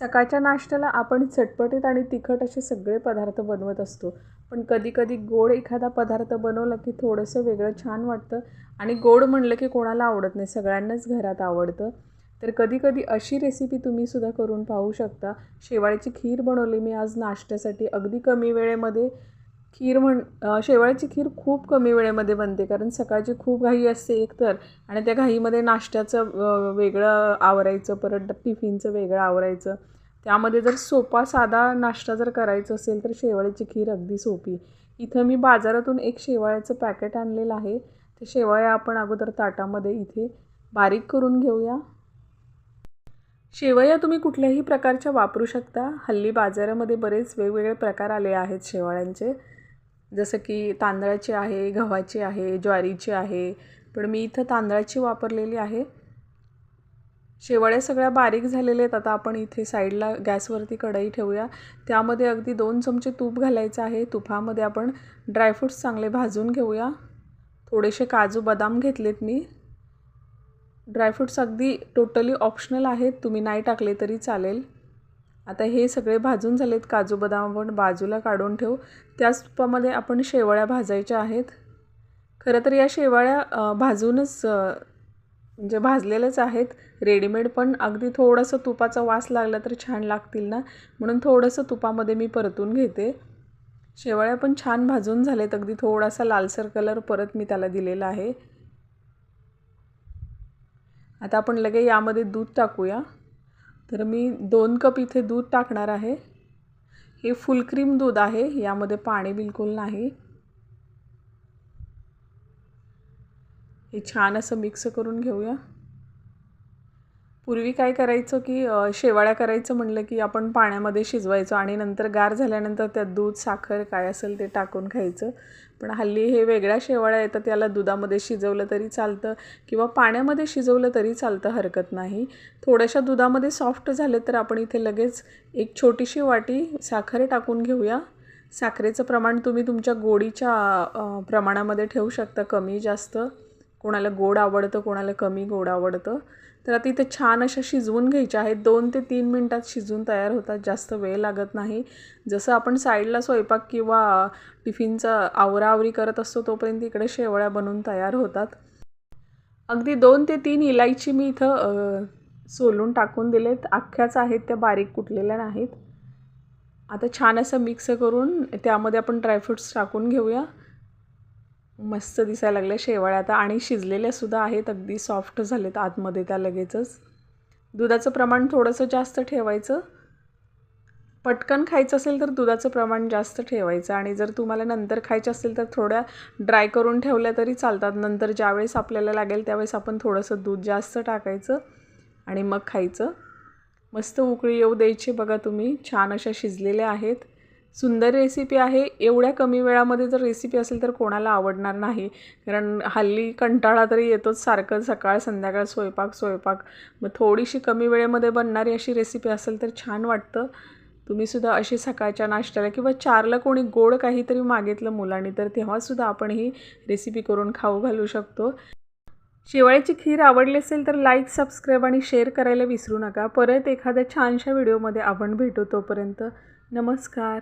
सकाळच्या नाश्त्याला आपण चटपटीत आणि तिखट असे सगळे पदार्थ बनवत असतो. पण कधीकधी गोड एखादा पदार्थ बनवला की थोडंसं वेगळं छान वाटतं आणि गोड म्हणलं की कोणाला आवडत नाही सगळ्यांनाच घरात आवडतं. तर कधीकधी अशी रेसिपी तुम्हीसुद्धा करून पाहू शकता. शेवाळ्याची खीर बनवली मी आज नाश्त्यासाठी अगदी कमी वेळेमध्ये खीर म्हण शेवाळ्याची खीर खूप कमी वेळेमध्ये बनते कारण सकाळची खूप घाई असते एकतर आणि त्या घाईमध्ये नाश्त्याचं वेगळं आवरायचं परत टिफिनचं वेगळं आवरायचं. त्यामध्ये जर सोपा साधा नाश्ता जर करायचं असेल तर शेवाळ्याची खीर अगदी सोपी. इथं मी बाजारातून एक शेवाळ्याचं पॅकेट आणलेलं आहे. ते शेवाळ्या आपण अगोदर ताटामध्ये इथे बारीक करून घेऊया. शेवया तुम्ही कुठल्याही प्रकारच्या वापरू शकता. हल्ली बाजारामध्ये बरेच वेगवेगळे प्रकार आले आहेत शेवाळ्यांचे. जसं की तांदळाची आहे गव्हाची आहे ज्वारीची आहे पण मी इथं तांदळाची वापरलेली आहे. शेवळ्या सगळ्या बारीक झालेल्या आहेत. आता आपण इथे साईडला गॅसवरती कढई ठेवूया. त्यामध्ये अगदी दोन चमचे तूप घालायचं आहे. तुपामध्ये आपण ड्रायफ्रूट्स चांगले भाजून घेऊया. थोडेसे काजू बदाम घेतलेत मी. ड्रायफ्रूट्स अगदी टोटली ऑप्शनल आहेत. तुम्ही नाही टाकले तरी चालेल. आता हे सगळे भाजून झालेत काजू बदाम आपण बाजूला काढून ठेवू. त्याच तुपामध्ये आपण शेवळ्या भाजायच्या आहेत. खरं तर या शेवाळ्या भाजूनच म्हणजे भाजलेल्याच आहेत. रेडीमेड पण. अगदी थोडंसं तुपाचा वास लागला तर छान लागतील ना? म्हणून थोडंसं तुपामध्ये मी परतून घेते. शेवाळ्या पण छान भाजून झालेत. अगदी थोडासा लालसर कलर परत मी त्याला दिलेला आहे. आता आपण लगे यामध्ये दूध टाकूया. तर मी दोन कप इथे दूध टाकणार आहे. हे फुल क्रीम दूध आहे यामध्ये पाणी बिलकुल नाही. हे छान असं मिक्स करून घेऊया. पूर्वी काय करायचं की शेवाळ्या करायचं म्हणलं की आपण पाण्यामध्ये शिजवायचो आणि नंतर गार झाल्यानंतर त्यात दूध साखर काय असेल ते टाकून खायचं. पण हल्ली हे वेगळ्या शेवाळ्या येतात त्याला दुधामध्ये शिजवलं तरी चालतं किंवा पाण्यामध्ये शिजवलं तरी चालतं हरकत नाही. थोड्याशा दुधामध्ये सॉफ्ट झाले तर आपण इथे लगेच एक छोटीशी वाटी साखर टाकून घेऊया. साखरेचं प्रमाण तुम्ही तुमच्या गोडीच्या प्रमाणामध्ये ठेवू शकता कमी जास्त. कोणाला गोड आवडतं कोणाला कमी गोड आवडतं. तर आता इथे छान अशा शिजवून घ्यायच्या आहेत. दोन ते तीन मिनटात शिजून तयार होतात. जास्त वेळ लागत नाही. जसं आपण साईडला स्वयंपाक किंवा टिफिनचा आवराआवरी करत असतो तोपर्यंत इकडे शेवळ्या बनवून तयार होतात. अगदी दोन ते तीन इलायची मी इथं सोलून टाकून दिलेत. अख्ख्याच आहेत त्या बारीक कुटलेल्या नाहीत. आता छान असं मिक्स करून त्यामध्ये आपण ड्रायफ्रूट्स टाकून घेऊया. मस्त दिसायला लागल्या शेवाळ्या आता. आणि शिजलेल्यासुद्धा आहेत. अगदी सॉफ्ट झालेत आतमध्ये त्या लगेचच. दुधाचं प्रमाण थोडंसं जास्त ठेवायचं. पटकन खायचं असेल तर दुधाचं प्रमाण जास्त ठेवायचं. आणि जर तुम्हाला नंतर खायचं असेल तर थोड्या ड्राय करून ठेवल्या तरी चालतात. नंतर ज्यावेळेस आपल्याला लागेल त्यावेळेस आपण थोडंसं दूध जास्त टाकायचं आणि मग खायचं. मस्त उकळी येऊ द्यायची बघा तुम्ही. छान अशा शिजलेल्या आहेत. सुंदर रेसिपी आहे. एवढ्या कमी वेळामध्ये जर रेसिपी असेल तर कोणाला आवडणार नाही. कारण हल्ली कंटाळा तरी येतोच सारखं सकाळ संध्याकाळ स्वयंपाक स्वयंपाक. मग थोडीशी कमी वेळेमध्ये बनणारी अशी रेसिपी असेल तर छान वाटतं. तुम्हीसुद्धा अशी सकाळच्या नाश्त्याला किंवा चारला कोणी गोड काहीतरी मागितलं मुलांनी तर तेव्हासुद्धा आपण ही रेसिपी करून खाऊ घालू शकतो. शेवाळ्याची खीर आवडली असेल तर लाईक सबस्क्राईब आणि शेअर करायला विसरू नका. परत एखाद्या छानशा व्हिडिओमध्ये आपण भेटू तोपर्यंत. नमस्कार.